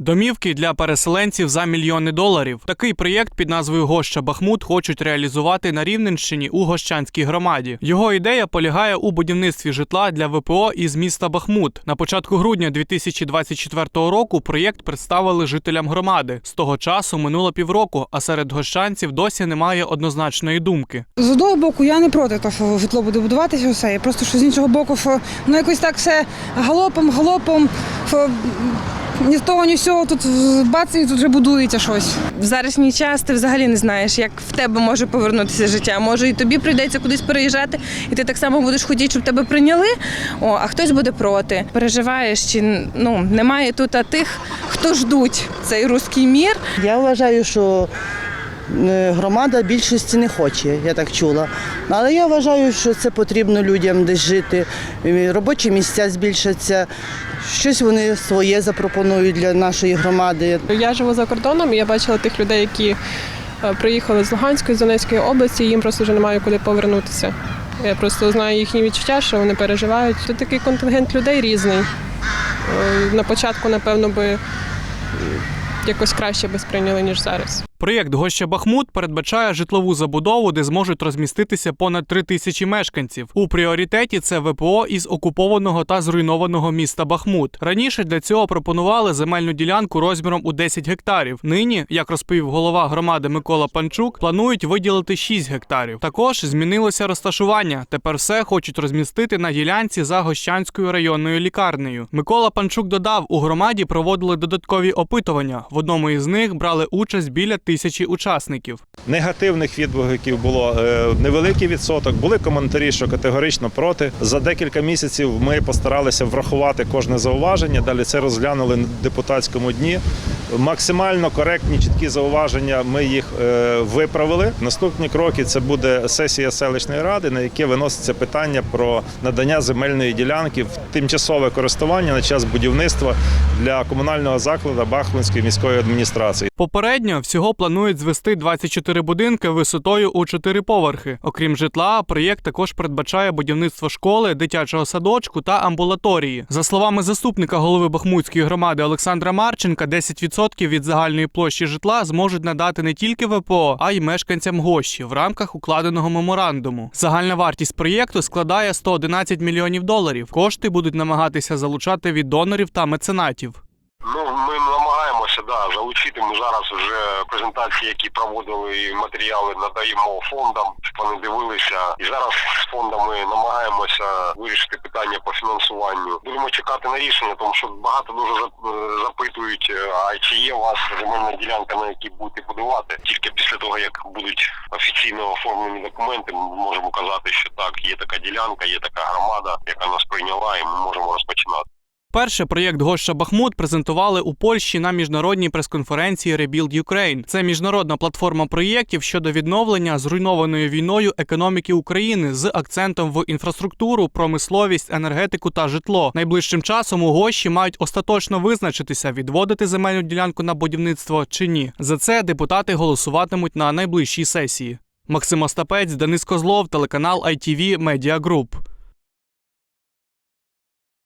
Домівки для переселенців за мільйони доларів. Такий проєкт під назвою Гоща Бахмут хочуть реалізувати на Рівненщині у Гощанській громаді. Його ідея полягає у будівництві житла для ВПО із міста Бахмут. На початку грудня 2024 року проєкт представили жителям громади. З того часу минуло півроку, а серед гощанців досі немає однозначної думки. З одного боку, я не проти того, що житло буде будуватися все. Я просто що з іншого боку, що ну якось так все галопом, галопом, що ні з того, ні з цього тут бац, і тут вже будується щось. В зарашній час ти взагалі не знаєш, як в тебе може повернутися життя. Може, і тобі прийдеться кудись переїжджати, і ти так само будеш хотіти, щоб тебе прийняли, о, а хтось буде проти. Переживаєш, чи ну немає тут а тих, хто ждуть цей руський мір. Я вважаю, що е, громада більшості не хоче, я так чула. Але я вважаю, що це потрібно людям десь жити. Робочі місця збільшаться, щось вони своє запропонують для нашої громади. Я живу за кордоном, і я бачила тих людей, які е, приїхали з Луганської, з Донецької області, і їм просто вже немає куди повернутися. Я просто знаю їхні відчуття, що вони переживають. Тут такий контингент людей різний. Е, На початку, напевно, би якось краще би сприйняли, ніж зараз. Проєкт Гоща Бахмут передбачає житлову забудову, де зможуть розміститися понад три тисячі мешканців. У пріоритеті це ВПО із окупованого та зруйнованого міста Бахмут. Раніше для цього пропонували земельну ділянку розміром у 10 гектарів. Нині, як розповів голова громади Микола Панчук, планують виділити 6 гектарів. Також змінилося розташування. Тепер все хочуть розмістити на ділянці за Гощанською районною лікарнею. Микола Панчук додав, у громаді проводили додаткові опитування. В одному із них брали участь біля тисячі учасників. Негативних відгуків було е, невеликий відсоток. Були коментарі, що категорично проти. За декілька місяців ми постаралися врахувати кожне зауваження. Далі це розглянули на депутатському дні. Максимально коректні, чіткі зауваження. Ми їх е, виправили. Наступні кроки це буде сесія селищної ради, на яке виноситься питання про надання земельної ділянки в тимчасове користування на час будівництва для комунального закладу Бахмутської міської адміністрації. Попередньо всього планують звести 24 будинки висотою у 4 поверхи. Окрім житла, проєкт також передбачає будівництво школи, дитячого садочку та амбулаторії. За словами заступника голови Бахмутської громади Олександра Марченка, 10% від загальної площі житла зможуть надати не тільки ВПО, а й мешканцям гощі в рамках укладеного меморандуму. Загальна вартість проєкту складає 111 мільйонів доларів. Кошти будуть намагатися залучати від донорів та меценатів. Ну, ми намагаємося да, залучити. Ми зараз вже презентації, які проводили і матеріали, надаємо фондам, вони дивилися. І зараз з фондами намагаємося вирішити питання по фінансуванню. Будемо чекати на рішення, тому що багато дуже е, запитують, е, а чи є у вас земельна ділянка, на якій будете будувати. Тільки після того, як будуть офіційно оформлені документи, ми можемо казати, що так, є така ділянка, є така громада, яка нас прийняла, і ми можемо розпочинати. Перше проєкт Гоща Бахмут презентували у Польщі на міжнародній прес-конференції Rebuild Ukraine. Це міжнародна платформа проєктів щодо відновлення зруйнованої війною економіки України з акцентом в інфраструктуру, промисловість, енергетику та житло. Найближчим часом у Гощі мають остаточно визначитися, відводити земельну ділянку на будівництво чи ні. За це депутати голосуватимуть на найближчій сесії. Максим Остапець, Денис Козлов, телеканал ITV Media Group.